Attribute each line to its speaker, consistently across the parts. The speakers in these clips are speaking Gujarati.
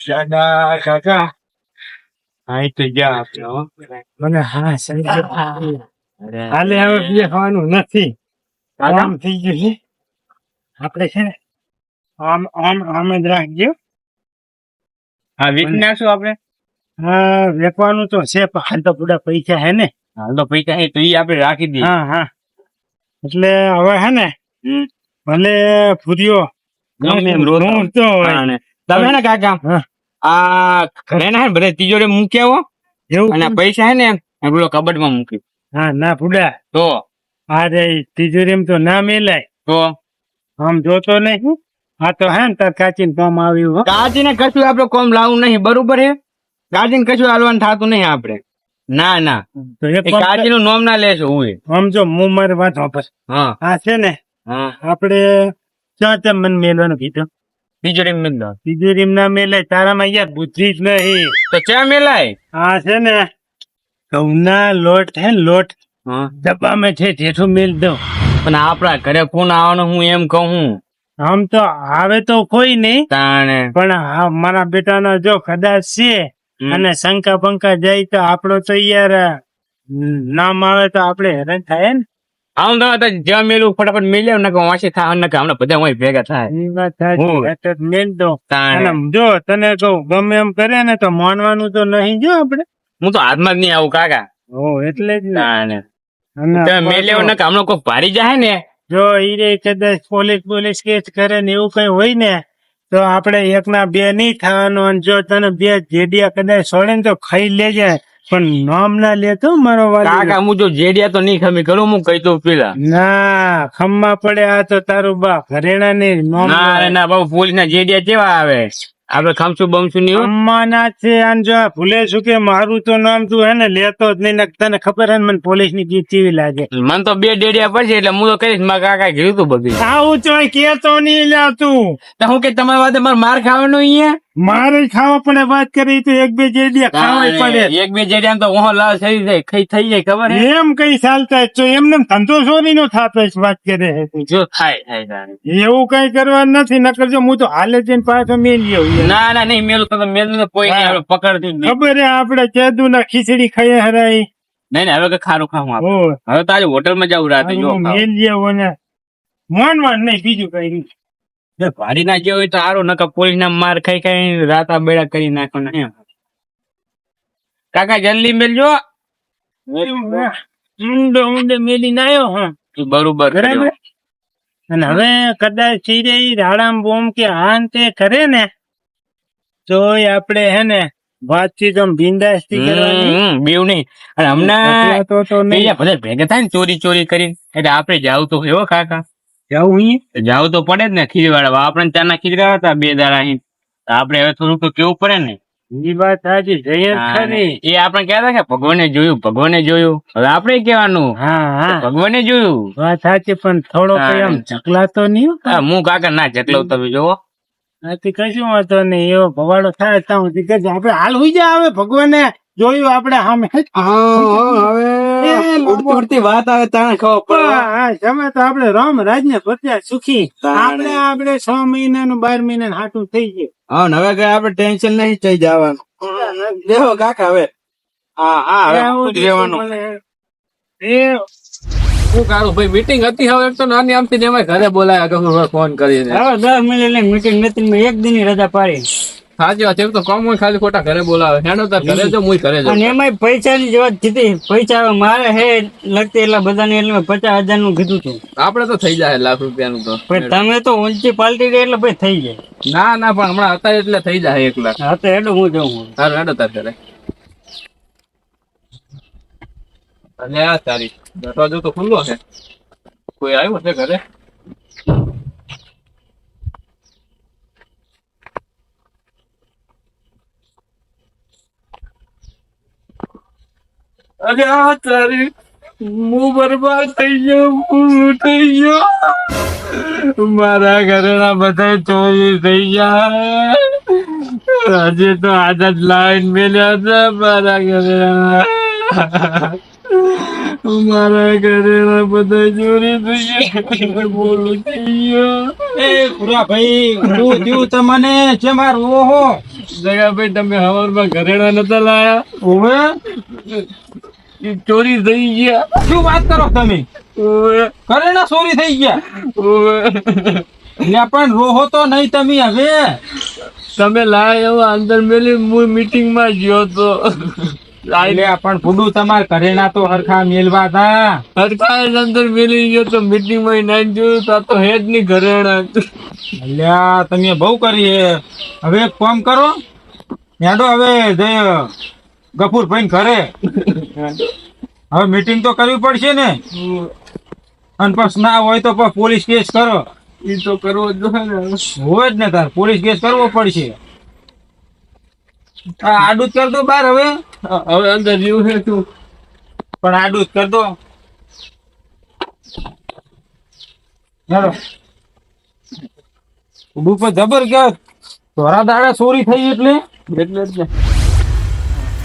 Speaker 1: શાના તો જા આપણે મને હા. સમજો હાલે હવે બેસવાનું નથી. આરામ થઈ ગયું છે આપણે છે ને આમ આમ આમ જ રાખજો.
Speaker 2: હા વીક નાખશું આપણે?
Speaker 1: હા વેચવાનું તો છે પણ હાલ તો પૂરા પૈસા હે ને.
Speaker 2: હાલ તો પૈસા હે તો એ આપણે રાખી દઈએ.
Speaker 1: હા હા. એટલે હવે હે ને. ભલે ફૂર્યો. હું.
Speaker 2: હા, તમે ને કાકા
Speaker 1: હા.
Speaker 2: આ ઘરે ના હે બધે તિજોરી મૂક્યા હો?
Speaker 1: એવું?
Speaker 2: અને પૈસા હે ને પેલો કબડમાં મૂકી
Speaker 1: હા ના ફૂડા
Speaker 2: તો?
Speaker 1: અરે તિજોરી તો ના મેલાય.
Speaker 2: તો?
Speaker 1: આમ જોતો નહીં આ તો હે ને તાર કાચીને કામ આવ્યું કાચી
Speaker 2: કાચીને કશું આપડે કોમ લાવવું નહીં બરોબર હે? કાચીને કશું હાલવાનું થતું નહીં આપડે ના ના.
Speaker 1: કાચી.
Speaker 2: કાચીનું નોમ ના લેશો હું
Speaker 1: સમજો હું મારી વાત વાપસ
Speaker 2: હા.
Speaker 1: છે ને આપડે ક્યાં તેમ મને મેલવાનું કીધું.
Speaker 2: તિજોરી મેલ
Speaker 1: તિજોરી ના મેલાય તારામાં યાર બુદ્ધિ જ નહીં.
Speaker 2: તો ક્યાં મેલાય?
Speaker 1: આ છે ને ઘઉંના લોટ છે ને લોટ
Speaker 2: હા.
Speaker 1: ડબ્બામાં છે જેઠું મેલ દઉં.
Speaker 2: પણ આપડા ઘરે ફોન આવવાનો હું એમ કહું?
Speaker 1: આમ તો આવે તો કોઈ નહીં પણ મારા બેટાનો જો કદાચ છે અને શંકા પંકા જાય તો આપણો તો યાર નામ આવે તો આપણે હેરાન થાય ને.
Speaker 2: આમ તો તો જ્યાં મેલું ફટાફટ મેલી આવ નકર વાંચી થાય નકર હમણાં બધા હોય ભેગા થાય.
Speaker 1: મેલ દો. અને જો તને કહું ગમે એમ કરે ને તો માનવાનું તો નહીં જો આપણે.
Speaker 2: હું તો હાથમાં જ નહીં આવું કાકા.
Speaker 1: ઓ એટલે જ ને.
Speaker 2: તાણે.
Speaker 1: અને
Speaker 2: મેલે આવો નકર હમણાં કોઈ ભારી જાય ને
Speaker 1: જો ઈ કદાચ પોલીસ પોલીસ કેસ કરે ને એવું કઈ હોય ને તો આપણે એક ના બે નહીં થવાનું અને જો તને બે જેડિયા કદાચ છોડે ને તો ખાઈ લેજે. પણ નામ ના લેતો મારો વાત
Speaker 2: કાકા હું જો જેડિયા તો નહીં ખમી કરું હું કહી દઉં પેલા?
Speaker 1: ના ખમ્મા પડે આ તો તારું બા હરેણા ને નામ
Speaker 2: ના ના બાબુ પોલીસ ના જેડિયા કેવા આવે? આપડે ખમશું બમશું નહીં હો.
Speaker 1: ખમ્માના છે જો ભૂલે શું કે મારું તો નામ તું હે ને લેતો જ નહીં તને ખબર હે ને મને પોલીસની જીત કેવી લાગે?
Speaker 2: મને તો બે ડેડિયા પડશે એટલે હું તો કરીશ મારા કાકા ઘીરું તું બધું.
Speaker 1: આવું તો કેતો નહીં લ્યા તું.
Speaker 2: તો હું કે તમારી વાતે મારે માર ખાવાનું અહીંયા?
Speaker 1: મારે ખાવા પડે વાત કરી તો એક બે જેડિયા ખાવા પડે.
Speaker 2: એક બે જેડિયા તો ઓહો લાલ થઈ જાય ખાઈ થઈ જાય ખબર
Speaker 1: એમ કઈ ચાલતા તો એમને ધંધો ચોરી નો થતો વાત કરે
Speaker 2: જો થાય થાય
Speaker 1: એવું કઈ કરવાનું નથી નકર જો હું તો હાલે જઈને પાછો મેલી આવું
Speaker 2: ના ના નહીં મેલું તો મેલું તો કોઈ નહીં આપણે પકડતું નહીં.
Speaker 1: ખબર હે આપડે કેદુ ના ખીચડી ખાઈ હરાઈ.
Speaker 2: નહીં હવે કે ખારું ખાવું આપણે. હવે તારી હોટલમાં જવું રાતે જો
Speaker 1: મેલ જેવો ને ને મોનવાન નહીં બીજું કઈ નહીં.
Speaker 2: ભારી ના જેવું હોય તો સારું નકા પોલીસ ના માર ખાઈ ખાઈ રાતા બેડા કરી નાખો ને એમ. કાકા જલ્દી મેલજો.
Speaker 1: ઊંડો ઊંડે મેલી નાયો હા.
Speaker 2: ઈ બરોબર
Speaker 1: બરાબર. અને હવે કદાચ ચીરે રાડામ બોમ કે આન તે કરે ને તો આપણે હે ને વાતચીત આમ બિંદાસથી કરવાની.
Speaker 2: બેવ નહીં. અને હમણાં
Speaker 1: તો તો નહીં.
Speaker 2: બધા ભેગા થાય ને ચોરી ચોરી કરીને. એટલે આપણે જાવ તો એવો કાકા.
Speaker 1: જાવું અહીં?
Speaker 2: જાવ તો પડે જ ને ખીજવાડા આપણે ચાના ખીજડા હતા બે દાડા અહીં. આપણે હવે થોડુંક તો કેવું પડે ને?
Speaker 1: ઈ વાત સાચી જઈએ ખરી.
Speaker 2: એ આપણે કહેતા કે ભગવાને જોયું ભગવાને જોયું. હવે આપણે કહેવાનું.
Speaker 1: હા હા.
Speaker 2: ભગવાને જોયું.
Speaker 1: વાત સાચી પણ થોડો
Speaker 2: એમ.
Speaker 1: ચકલાતો નહીં હો.
Speaker 2: કાકા ના જટલો તમે જોવો
Speaker 1: આથી કશું વાંધો નહીં. એવો ભવાડો થાય ત્યાં સુધી કે આપણે હાલ હુઈ જાય હવે ભગવાને જોયું આપણે સામે.
Speaker 2: ઉડતી ઉડતી વાત આવે તાણે ખબર
Speaker 1: હા, તમે તો આપણે રામ રાજને પત્યા સુખી. આપણે આપણે છ મહિનાનું બાર મહિના હાટું થઈ ગયું.
Speaker 2: હા હવે કઈ આપણે ટેન્શન નહીં થઈ જવાનું. દેવો કાકા હવે. હા હા હવે રહેવાનું
Speaker 1: એ
Speaker 3: શું કારું? ભાઈ મીટિંગ હતી હવે એક તો નાની આમથી ને ઘરે બોલાયા કે ફોન કરીને.
Speaker 1: હવે દસ મિનિટ મીટિંગ મીટિંગ એક દિન રજા પાડી.
Speaker 3: સાચી વાત છે, તો કામ હોય ખાલી ખોટા ઘરે બોલાવે. હેડો તાર ઘરે જો હું ઘરે જાઉં.
Speaker 1: એમાં પૈસાની વાત કીધી. પૈસા મારે હે લગતી એટલા બધા એટલે પચાસ હજારનું કીધું તું.
Speaker 3: આપણે તો થઈ જાય લાખ રૂપિયાનું તો.
Speaker 1: પણ તમે તો ઊંચી પાલટી ગઈ એટલે ભાઈ થઈ જાય.
Speaker 3: ના ના પણ હમણાં હતા એટલે થઈ જાય એક લાખ.
Speaker 1: હા તો હેડો હું જાઉં.
Speaker 3: તારે હેડો તાર ઘરે. અને આ તારી દરવાજો તો ખુલ્લો છે. કોઈ આવ્યો છે ઘરે? અરે આ તારી હું બરબાદ થઈ ગયો હું થઈ ગયો. મારા ઘરના બધા ચોરી થઈ ગયા.
Speaker 4: આજે તો આદત લાઈન મેલ્યા હતા મારા ઘરે મારા ઘરે બધા ચોરી થઈ ગયા. બોલું થઈ ગયો.
Speaker 5: એ ખુરા ભાઈ હું થયું તમને? છે માર ઓહો.
Speaker 4: જગાભાઈ તમે હવારમાં ઘરેણા નતા લાયા?
Speaker 5: ઓવે?
Speaker 4: ચોરી થઈ ગયા.
Speaker 5: શું વાત કરો તમે? ઘરેણા ચોરી થઈ ગયા. એટલે પણ રોહો તો નહીં તમે હવે.
Speaker 4: તમે લાયા એવા અંદર મેલી હું મીટિંગમાં ગયો તો.
Speaker 5: એટલે પણ ફૂડું તમાર ઘરેણા તો હરખા મેલવા તા.
Speaker 4: હરખા અંદર મેલી ગયો તો મીટિંગમાં નાઈ જોયું તો તો હેજની ઘરેણા.
Speaker 5: અલ્યા તમે બહુ કરી હવે એક કામ કરો. હેડો હવે જય ગફુર ભાઈ ઘરે. હવે મીટિંગ તો કરવી પડશે ને. અને પછી ના હોય તો પોલીસ કેસ કરો.
Speaker 4: એ તો કરવો જ ને.
Speaker 5: હોય જ ને તાર. પોલીસ કેસ કરવો પડશે. આડું જ કર દો બાર હવે.
Speaker 4: હવે અંદર જીવ છે તું
Speaker 5: પણ આડું જ કર દો. ચાલો ઉડું પર જબરજસ્ત ધોરા દાડા ચોરી થઈ એટલે?
Speaker 4: એટલે જ ને.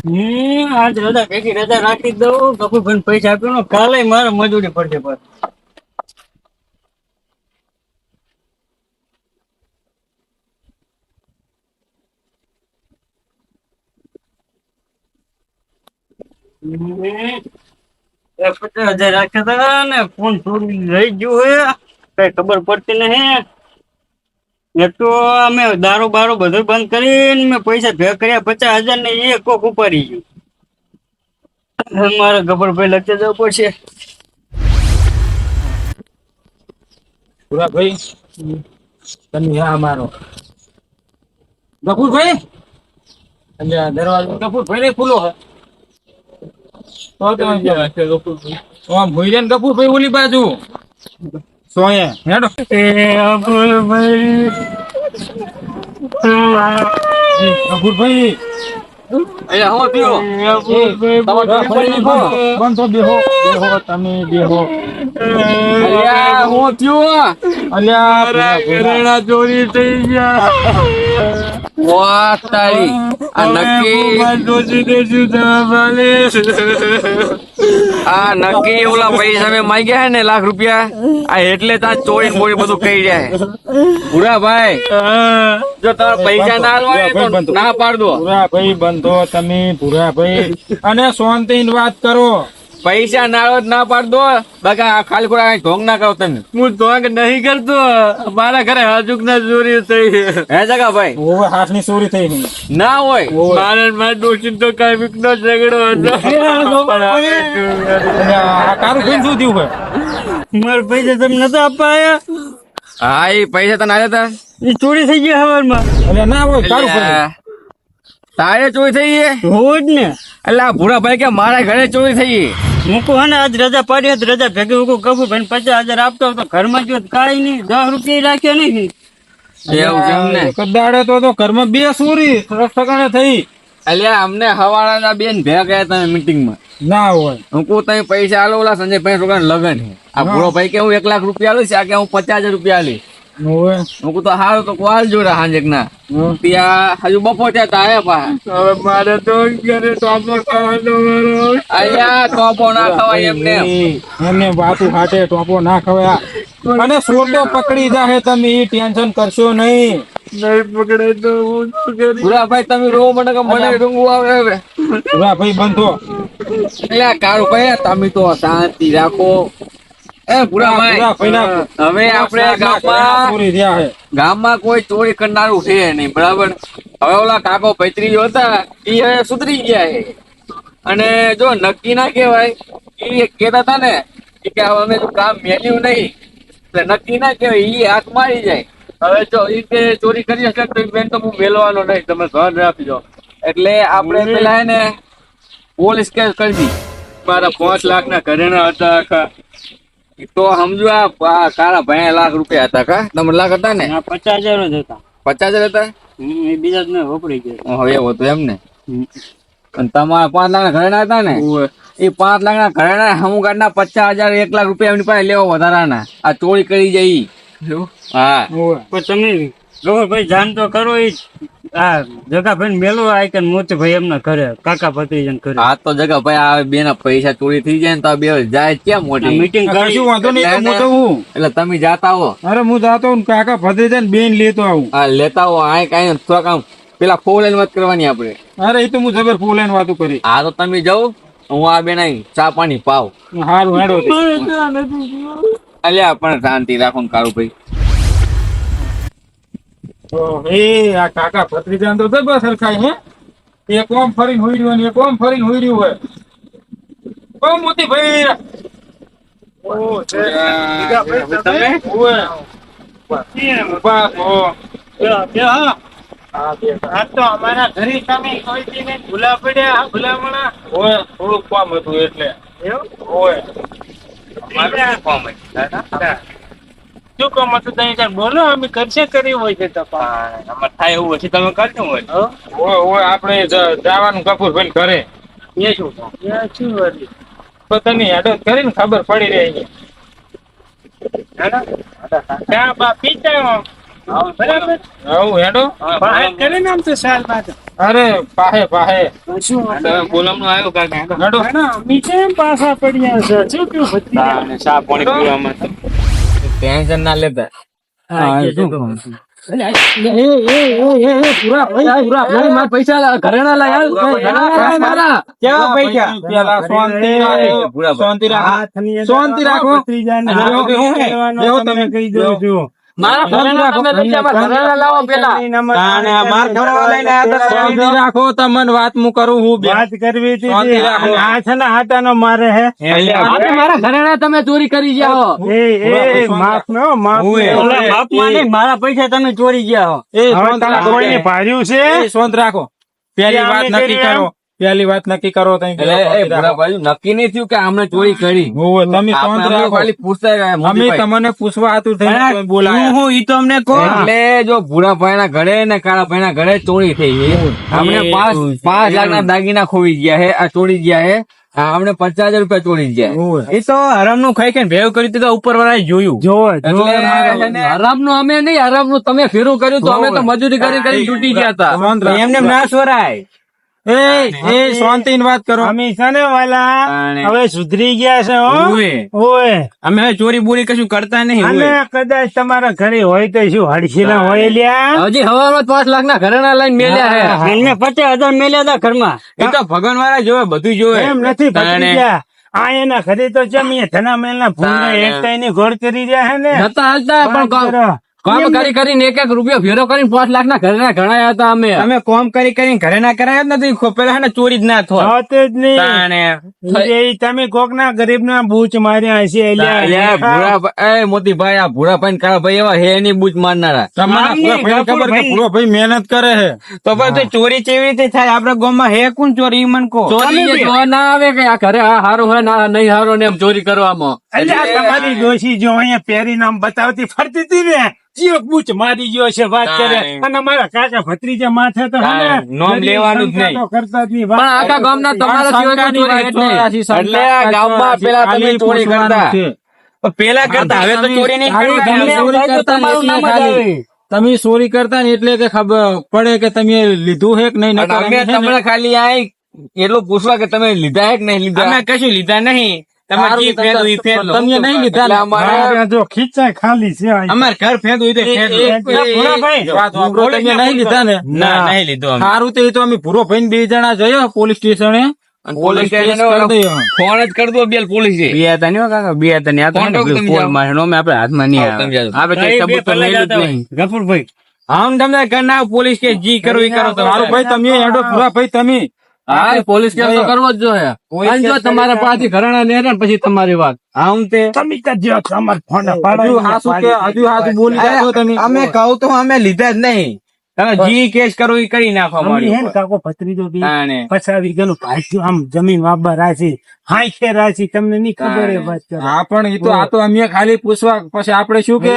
Speaker 6: હમ, આજ રજા ભેગી રજા રાખી દઉં. કપૂર પૈસા આપ્યો કાલે મારે મજૂરી પડશે પર પચાસ હજાર રાખ્યા હતા ને ફોન લઈ ગયું હે. કઈ ખબર પડતી નહીં. એક અમે દારૂ બારો બધું બંધ કરીને મેં પૈસા ભેગ કર્યા, પચાસ હજાર ને એ કોક ઉપાડી ગયું. મારે ગબરભાઈ લખી જવું પડશે.
Speaker 5: પૂરા ભાઈ તમે હા મારો. ગફુરભાઈ? એટલે આ દરવાજો ગફુરભાઈ ને ખુલ્લો હે ભૂઈ ને ગફુરભાઈ ઓલી બાજુ. સોયે. હેડો.
Speaker 6: એ
Speaker 5: ગફુરભાઈ
Speaker 3: અહીંયા હું થયો
Speaker 5: બંધો બેહો બેહો તમે બેહો.
Speaker 3: અલ્યા હું થયો
Speaker 5: અલ્યા
Speaker 4: ચોરી થઈ ગયા.
Speaker 3: વાહ તારી આ નક્કી આ નક્કી ઓલા પૈસા મેં માંગ્યા હે ને લાખ રૂપિયા? આ એટલે તા ચોરી બોરી બધું કહી જાય. ભૂરા ભાઈ જો તમારે પૈસા ના હોય તો ના પાડ દો
Speaker 5: ભૂરા ભાઈ બંધો તમે ભૂરા ભાઈ. અને શાંતિ વાત કરો.
Speaker 3: પૈસા નાળો ના પાડ દો બાકી આ ખાલી ખોડા ઢોંગ ના કરો તમે
Speaker 4: હું ઢોંગ નહીં કરતો. મારા ઘરે હાજુક ના ચોરી થઈ
Speaker 3: હે જગા ભાઈ?
Speaker 5: ઓવે હાથની ચોરી થઈ નહીં
Speaker 3: ના હોય.
Speaker 4: મારે મારે મારા તો કઈ વીક નો ઝઘડો હતો. તારું આ
Speaker 5: અને આ કારું ભાઈ શું થયું ભાઈ?
Speaker 6: મારા પૈસા તમે નતા અપાયા?
Speaker 3: હા એ પૈસા તને આવ્યા તા?
Speaker 6: એ ચોરી થઈ ગયા હવારમાં.
Speaker 5: એટલે ના હોય
Speaker 3: અલ્યા, તારે ચોરી થઈ
Speaker 6: હું? જ ને.
Speaker 3: એટલે આ ભૂરા ભાઈ કે મારા ઘરે ચોરી થઈ
Speaker 6: હું? કહું હે ને આજ રજા પાડી હતી રજા ભેગી હું કહું ભાઈ પચાસ હજાર આપતો હતો ઘરમાં જો કાંઈ નહીં દસ રૂપિયા રાખ્યા નહીં.
Speaker 3: એવું છે એમને
Speaker 5: એક તો તો ઘરમાં બે સરસ ઠકાણે થઈ.
Speaker 3: અલ્યા અમને હવાડાના બેન ભેગા ગયા તમે મીટિંગમાં.
Speaker 5: ના હોય.
Speaker 3: હું કહું તમે પૈસા આલો ઓલા સંજય ભાઈ લગન છે આ ભૂરો ભાઈ કે હું એક લાખ રૂપિયા આલું આ કે હું પચાસ હજાર રૂપિયા આલી. હું તો હારું તો કોલ જોડે હાંજેક ના ત્યાં હજુ બપોર ત્યાં તો પા.
Speaker 4: હવે મારે તો ઘરે ટોપો ખાવાનો મારો
Speaker 3: અલ્યા ટોપો ના ખવાય એમને
Speaker 5: એમને વાતું હાટે ટોપો ના ખવાય. અને સોટો પકડી જાહે તમે ઈ ટેન્શન કરશો નહીં.
Speaker 4: નહીં પકડે તો હું શું?
Speaker 3: ભાઈ તમે રો મને કે મને ડુંગું આવે હવે.
Speaker 5: ભાઈ બંધો
Speaker 3: અલ્યા કારું ભાઈ તમે તો શાંતિ રાખો. હવે આપણે ગામમાં કોઈ ચોરી કરનારું છે નહીં બરાબર? હવે ઓલા કાકો પૈત્રીઓ હતા એ હવે સુધરી ગયા છે. અને જો નક્કી ના કહેવાય એ કહેતા હતા ને કે કે અમે જો કામ મેલ્યું નહીં એટલે નક્કી ના કહેવાય એ હાથ મારી જાય. હવે જો એ કે ચોરી કરી હશે તો બેન તો હું મેલવાનો નહીં તમે ધ્યાન રાખજો. એટલે આપણે પેલા ને પોલીસ કેસ કરી દી
Speaker 4: મારા પાંચ લાખ ના ઘરેણા હતા આખા.
Speaker 3: તો સમજો આ આ ભાઈ લાખ રૂપિયા હતા કા? તમે લાખ હતા ને?
Speaker 6: પચાસ હજાર જ હતા.
Speaker 3: પચાસ હજાર હતા?
Speaker 6: એ બીજા જ વપરી વપરાઈ ગયા.
Speaker 3: હવે એવું હતું એમ ને અને તમારા પાંચ લાખ ના ઘરેણા હતા ને? એ પાંચ લાખ ના ઘરેણા હમુગાડ ના પચાસ હજાર એક લાખ રૂપિયા એમની પાસે લેવા વધારાના. આ ચોરી કરી જાય ઈ. હા.
Speaker 5: પછી
Speaker 6: પણ તમે
Speaker 2: ગૌરભાઈ જાણ તો કરો એ આ જગાભાઈ મેલો આય કે મોતીભાઈ એમને ઘરે કાકા ભત્રીજન કરે
Speaker 3: આ તો જગાભાઈ આ બે ના પૈસા ચોરી થઈ જાય ને તો બે જાય ક્યાં મોટી?
Speaker 2: મીટિંગ
Speaker 5: કરશું વાંધો નહીં હું તો હું
Speaker 3: એટલે તમે જાતા હો.
Speaker 5: અરે હું જાતો હું કાકા ભત્રીજન બેન લેતો આવું.
Speaker 3: આ લેતા હો આ કઈ થોડાક આમ પેલા ફોર લાઈન વાત કરવાની આપણે.
Speaker 5: અરે એ તો હું જબર ફૂલ લાઈન વાતો કરી.
Speaker 3: આ તો તમે જાઓ હું આ બે નાઈ ચા પાણી પાવ.
Speaker 5: હારું હેડો.
Speaker 3: અલ્યા પણ શાંતિ રાખો ને કાળુ ભાઈ
Speaker 5: તો એ આ કાકા ભત્રીજાન તો દબા સરખાય હે. એક ઓમ ફરીને હોઈ રહ્યો એક ઓમ ફરીને હોઈ રહ્યું હોય. ઓ મોતી ભાઈ ઓ છે. તમે? ઓય ઊભા થો. હા, બે
Speaker 1: આ તો અમારા ઘરે તમે કોઈ દી ને ભૂલા પડ્યા ભૂલામણા?
Speaker 5: થોડુંક કામ હતું એટલે.
Speaker 1: એવું?
Speaker 5: ઓય
Speaker 1: શું કામ હતું તમે ત્યાં બોલો અમે કરશે કરી હોય છે તપાસ
Speaker 3: થાય એવું હશે તમે કરજો હોય.
Speaker 5: ઓય ઓય આપણે જવાનું કપૂર ભાઈ ઘરે.
Speaker 1: એ શું એ શું વળી?
Speaker 5: પોતાની તમે હેડો કરીને ખબર પડી રહી
Speaker 1: ત્યાં બા પીતા બરાબર?
Speaker 5: આવું હેડો.
Speaker 1: બહાર આમ તો સાલ બાદ
Speaker 5: અરે પાહે પાહે.
Speaker 1: શું?
Speaker 3: બોલમનો આવ્યો કાકા
Speaker 5: હેડો.
Speaker 1: ના, પાછા પડ્યા છે. શું કયું ભત્રીજા?
Speaker 3: ચા પાણી પીવામાં ટેન્શન ના લેતા. પૈસા ઘરે ના લાયા
Speaker 5: કેવા પૈસા. શાંતિ રાખો શાંતિ રાખો.
Speaker 1: તમે. કહી દઉં છું.
Speaker 3: મારા ઘરેણા તમે લઈ જાઓ, મારા ઘરેણા લાવો પેલા
Speaker 5: અને માર ખવડાવવા લઈને આયા તા. શાંતિ રાખો તમને વાત હું કરું હું
Speaker 1: વાત કરવી હતી
Speaker 5: શાંતિ રાખો.
Speaker 1: આ છે ને હાટાનો મારે હે
Speaker 3: મારા ઘરેણા તમે ચોરી કરી ગયા
Speaker 1: એ એ માફ ન હો, માફ
Speaker 5: હું એ.
Speaker 1: ન.
Speaker 2: ઓલા બાપમાં મારા પૈસા તમે ચોરી ગયા હો
Speaker 5: એ શાંત રાખો.
Speaker 1: કોઈને ભાર્યું છે
Speaker 5: એ શાંત રાખો પહેલી વાત નક્કી
Speaker 1: કરી
Speaker 5: કરો પહેલી વાત નક્કી કરો તમે
Speaker 3: એટલે એ ભૂરા ભાઈ નક્કી નહીં થયું કે આમને ચોરી કરી?
Speaker 5: તમે શાંત રાખો
Speaker 3: ખાલી પૂછતા
Speaker 5: અમે તમને પૂછવા હતું થઈ બોલાય.
Speaker 2: હું ઈ તો અમને કહો.
Speaker 3: એટલે જો ભૂરાભાઈ ના ઘરે ને કાળાભાઈ ના ઘરે ચોરી થઈ અમને પાંચ પાંચ લાખ ના દાગીના ખોવી ગયા હે આ ચોરી ગયા હે અમને પચાસ હજાર રૂપિયા ચોરી ગયા.
Speaker 2: એ તો હરામનું ખાઈ કે ભેવ કર્યું હતું તો ઉપર વાળા જોયું
Speaker 3: હરામનું અમે નહીં હરામનું તમે ફેરું કર્યું તો અમે તો મજૂરી કરી કરી તૂટી ગયા હતા.
Speaker 2: એમને ના સોરાય
Speaker 5: એ એ શાંતિ વાત કરો.
Speaker 1: અમે છે ને વાલા હવે સુધરી ગયા છે હો.
Speaker 2: અમે હવે ચોરી બોરી કશું કરતા નહીં
Speaker 1: અને કદાચ તમારા ઘરે હોય તો શું હડસીલા હોય લ્યા?
Speaker 3: હજી હવામાં પાંચ લાખ ના ઘરેણા લઈને મેલ્યા છે.
Speaker 2: પચાસ હજાર મેલ્યા હતા ઘરમાં. એ તો ભગવાન વાળા જોવે બધું જોવે.
Speaker 1: એમ નથી. ભત્રીજા આ એના ઘરે તો જમીએ ધના મેલ
Speaker 3: ના.
Speaker 1: એકતા એની ગોળ કરી રહ્યા હે ને?
Speaker 3: હતા હાલતા પણ કામ-
Speaker 1: કરી
Speaker 3: કરીને એક એક રૂપિયો ફેરો કરીને પાંચ લાખ ના ઘરેણા ઘણાયા હતા અમે.
Speaker 2: અમે કોમ કરી કરીને ઘરે ના કરાયા જ નથી. પેલા ને ચોરી જ ના
Speaker 1: થવા. જ નહીં. એ તમે કોક ના ગરીબ ના બૂચ માર્યા હશે.
Speaker 3: ભૂરા એ મોતીભાઈ આ ભૂરા ભાઈ ને કાળા ભાઈ એવા હે એની બૂચ મારનારા.
Speaker 5: તમારા
Speaker 2: મામની
Speaker 5: ખબર કે
Speaker 1: ગફુરભાઈ.
Speaker 5: ભાઈ. મહેનત કરે હે.
Speaker 2: તો પછી ચોરી કેવી રીતે થાય? આપડા ગામમાં હે કોણ ચોરી મન કો
Speaker 3: ચોરી ના આવે કે આ ઘરે આ હારું હોય ના નહીં હારું ને એમ ચોરી કરવામાં.
Speaker 1: અલ્યા, તમારી ડોશી જો અહીંયા પેરી આમ બતાવતી ફરતી હતી ને જીઓ બુચ મારી ગયો છે વાત કરે. અને મારા કાકા ભત્રીજા માથે તો હે
Speaker 2: નોમ લેવાનું જ
Speaker 1: નહીં. કરતા જ નહીં.
Speaker 3: પણ આખા ગામના તમારા.
Speaker 5: શંકાની
Speaker 3: એટલે આ ગામમાં પેલા તમે ચોરી કરતા.
Speaker 2: પેલા કરતા હવે તો ચોરી નહીં.
Speaker 5: તમે કરતા. તમે ચોરી કરતા ને એટલે કે ખબર પડે કે તમે લીધું હે કે નહીં
Speaker 3: તમને ખાલી આ એટલું પૂછવા કે તમે લીધા હે કે નહીં લીધા?
Speaker 2: અમે કશું લીધા નહીં. તમે જી ફેંદો ઈ ફેંદો.
Speaker 5: તમે નહીં લીધા ને.
Speaker 3: અમારે
Speaker 1: જો ખીચાય ખાલી છે.
Speaker 2: અમાર ઘર ફેંદો ઈ
Speaker 5: વાત વાપરો, તમે નહીં લીધા ને
Speaker 2: ના નહીં લીધો
Speaker 5: સારું તો એ તો અમે ભાઈ બે જણા જયો પોલીસ સ્ટેશને
Speaker 3: પોલીસ સ્ટેશન ફોન જ કરી દો બેલ પોલીસ
Speaker 2: બે હતા નહીં કાકા બે હતા.
Speaker 3: ફોન.
Speaker 2: મારે આપણે હાથમાં નહીં આવે. આપણે કઈ સબૂત તો મેળવ્યું જ નહીં.
Speaker 1: ગફુરભાઈ
Speaker 2: આમ તમને ઘરના પોલીસ કે જી કરો એ કરો તો
Speaker 5: સારું ભાઈ તમે પૂરા ભાઈ તમે
Speaker 3: હા પોલીસ કેસ તો કરવો જ જોઈએ. જો તમારા પાસેથી ઘરેણા ને ને પછી તમારી વાત.
Speaker 2: આમ તે
Speaker 1: તમે ફોન
Speaker 5: હજુ બોલી
Speaker 2: અમે કહું તો અમે લીધા જ નહીં. તમે જી કેસ કરો એ કરી નાખો
Speaker 1: મારી હે ને કાકો ભત્રીજો બી. પચાવી ગયેલું ભાગ્યું આમ જમીન વાબા રાશી હાંખે રાશી તમને નહીં ખબર એ વાત કરો.
Speaker 5: હા પણ એ તો આ તો અમે ખાલી પૂછવા પછી આપણે શું કે?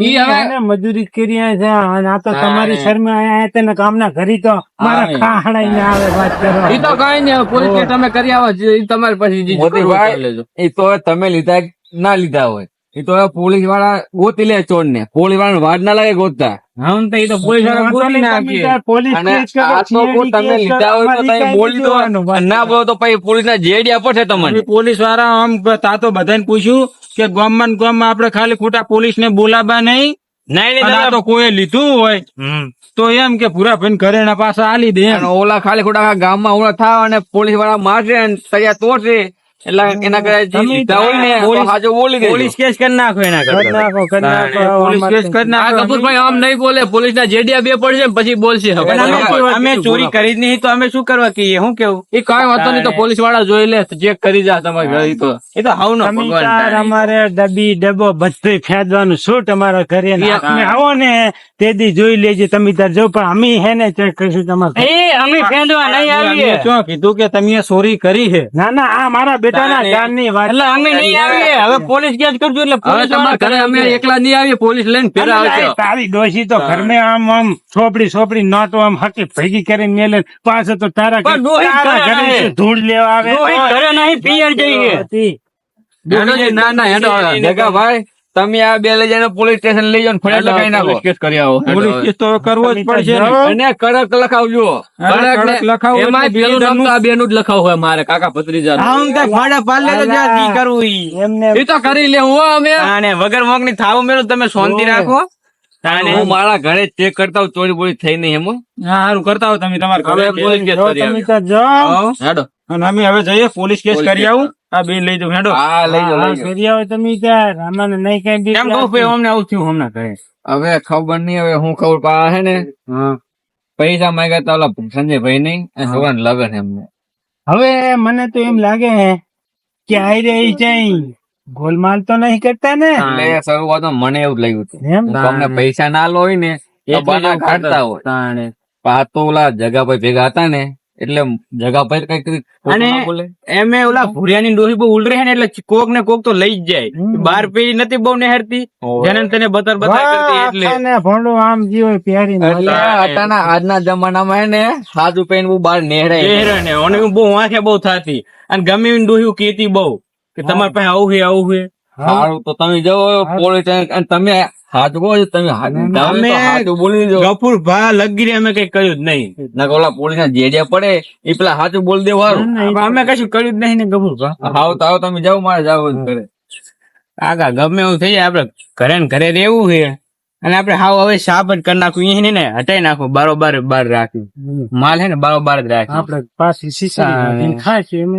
Speaker 3: ઈ હવે-
Speaker 1: મજૂરી કરી આયા છે અને આ તો તમારી
Speaker 2: ને.
Speaker 1: શરમે આયા હતા ને કામના ઘરી તો મારા
Speaker 5: ને.
Speaker 1: ખાહડાઈને આવે વાત કરો.
Speaker 3: એ તો કઈ ને પોલીસ તમે કરી આવો તમારે પછી જે કરવું
Speaker 5: મોતીભાઈ,
Speaker 3: એ તો તમે લીધા ના લીધા હોય. એ તો હવે પોલીસવાળા ગોતી લે ચોર ને પોલીસવાળા વાડ ના લાગે ગોતતા.
Speaker 2: હમ તો એ તો પોલીસવાળા ગોતી નાખીએ
Speaker 1: પોલીસ
Speaker 3: અને
Speaker 1: કેસ કરો,
Speaker 3: આ તો
Speaker 1: CID
Speaker 3: કોઈ તમે લીધા હોય તો તમે બોલી દો.
Speaker 1: વાત.
Speaker 3: ના બોલો તો પછી પોલીસ ના જેડી પડશે તમને.
Speaker 5: પોલીસવાળા આમ તા તો બધાને પૂછ્યું કે ગામમાં ને ગામમાં આપણે ખાલી ખોટા પોલીસ ને બોલાવા નહીં. તો કોઈ લીધું હોય. તો એમ કે પૂરા ભાઈ ઘરે ના પાછા આલી દે
Speaker 3: ઓલા ખાલી ખોટા ગામમાં ઓલા થાવ અને પોલીસવાળા મારશે તૈયાર તોડશે. એટલે એના કરતા જે
Speaker 2: તમે
Speaker 3: લીધા હોય ને તો
Speaker 2: પોલીસ-
Speaker 3: સાચું બોલી
Speaker 2: પોલીસ કેસ કરી નાખો એના
Speaker 1: નાખો,
Speaker 5: પોલીસ કેસ કરી નાખો.
Speaker 3: કપૂરભાઈ આમ નહીં બોલે પોલીસ ના જેડિયા બે પડશે પછી બોલશે
Speaker 2: અમે- અમે ચોરી કરી જ નહીં તો અમે શું કરવા કહીએ? હું કેવું?
Speaker 3: એ કઈ વાતો નહીં તો પોલીસવાળા જોઈ લે ચેક કરી જા તમારે ઘરે તો.
Speaker 2: એ તો હાવ નો ભગવાન.
Speaker 1: અમારે ડબી ડબો બધું ફેંદવાનું શું તમારા ઘરે. તમે આવો ને તે દી જોઈ લેજે તમે તાર જો પણ અમે હે ને ચેક કરીશું તમારે
Speaker 2: એ અમે ફેંદવા નહીં આવીએ.
Speaker 5: શું કીધું કે તમે ચોરી કરી છે?
Speaker 1: ના ના આ મારા બેટાના
Speaker 3: તારે-
Speaker 1: જાનની વાત
Speaker 2: એટલે અમે નહીં આવીએ હવે પોલીસ કેસ કરજો એટલે
Speaker 3: હવે તમારા ઘરે અમે એકલા નહીં આવીએ પોલીસ લઈને ફેરા આવશે
Speaker 1: તારી ડોશી તો ઘરમે આમ આમ છોપડી છોપડી નોટો આમ હકી ભેગી કરીને મેલે પાછો તો તારા તારા
Speaker 2: ઘરે
Speaker 1: ઘરે ધૂળ લેવા આવે
Speaker 2: ઘરે નહીં પિયર જઈએ
Speaker 3: ના ના હેડો ભેગા ભાઈ તમે આ બે લઈ જાય પોલીસ સ્ટેશન લઈ જાઓ ફરિયાદ લખાઈ નાખો કેસ કરી આવો.
Speaker 5: પોલીસ કેસ તો કરવો જ પડશે
Speaker 3: અને કડક લખાવજો કડક
Speaker 5: લખાવો
Speaker 3: એમાં પેલું નામ તો આ બેનું જ લખાવું હોય મારે કાકા ભત્રીજા
Speaker 2: આમ તો ફાડા પાલે તો જા કી કરવું ઈ.
Speaker 1: એમને
Speaker 3: એ તો કરી લે હું અમે.
Speaker 2: અને વગર મોગની થાવ મેળો તમે શાંતિ રાખો.
Speaker 3: હું મારા ઘરે ચેક કરતા હું ચોરી બોરી થઈ નહીં એમ હા.
Speaker 5: સારું કરતા હો તમે તમારે ઘરે
Speaker 3: પોલીસ કેસ કરી
Speaker 1: તમે
Speaker 3: આવે.
Speaker 1: જાઓ.
Speaker 3: હેડો.
Speaker 5: અને અમે હવે જઈએ પોલીસ કેસ કરી આવું. આ બે લઈ જાઉં હેડો.
Speaker 3: હા લઈ જાઓ
Speaker 1: આવો તમે ત્યાં. નહીં કઈ બીક
Speaker 2: કેમ કહું ભાઈ અમને આવું થયું હમણાં કહે
Speaker 3: હવે ખબર નહીં હવે હું ખબર પા હે ને? પૈસા માંગ્યા તા ઓલા સંજયભાઈ નહીં અને લગન એમને.
Speaker 1: હવે મને તો એમ લાગે કે આઈ રહી જાય. ગોલમાલ તો નહીં કરતા ને?
Speaker 3: એટલે શરૂઆતમાં મને એવું જ લાગ્યું હતું. તમને પૈસા ના લો હોય ને એ બાના કાઢતા હોય. પાતો ઓલા જગાભાઈ ભેગા હતા ને એટલે જગાભાઈ કંઈક
Speaker 2: અને- એમે ઓલા ભૂરિયાની ડોહી બહુ ઉલરે ને એટલે કોક ને કોક તો લઈ જ જાય. બાર પેઢી નથી બહુ નેહરતી. જેને તને બતર બતર કરતી એટલે.
Speaker 1: ભોંડું આમ જીવો પ્યારી
Speaker 3: એટલે અટાના આજના જમાનામાં એને ને સાદું પેન બહુ બાર નેહરાય
Speaker 2: નેહરે ને બહુ વાંખે બહુ થતી. અને ગમે ડોહી કેતી બહુ. કે તમારે પાસે આવું છે આવું છે?
Speaker 3: સારું તો તમે જવો પોલીસ અને તમે હાજવો છો, તમે તો બોલી દેજો.
Speaker 2: ગફુર ભા લગી અમે કઈ કર્યું જ નહીં.
Speaker 3: ના ઓલા પોલીસ ના જે પડે એ પેલા હાચું બોલી દેવાનું
Speaker 2: અમે કશું કર્યું જ નહીં ને ગફુર ભા.
Speaker 3: હાવ તો આવો તમે જાઓ મારે જાવ કરે
Speaker 2: આગા ગમે એવું થઈ જાય આપડે ઘરે ને ઘરે રહેવું છે. અને આપડે હાવ હવે સાફ જ કરી નાખવું અહીં ને હટાઈ નાખવું બારોબાર બાર રાખ્યું માલ હે ને બારોબાર જ રાખ્યું
Speaker 1: આપડે પાછી શીશી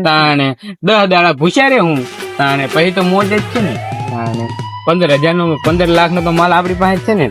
Speaker 2: તાણે. દસ દાડા ભૂસ્યા રે હું. તાણે પછી તો મોજ જ છે ને. તાણે પંદર હજાર નો પંદર લાખ નો તો માલ આપડી પાસે છે ને.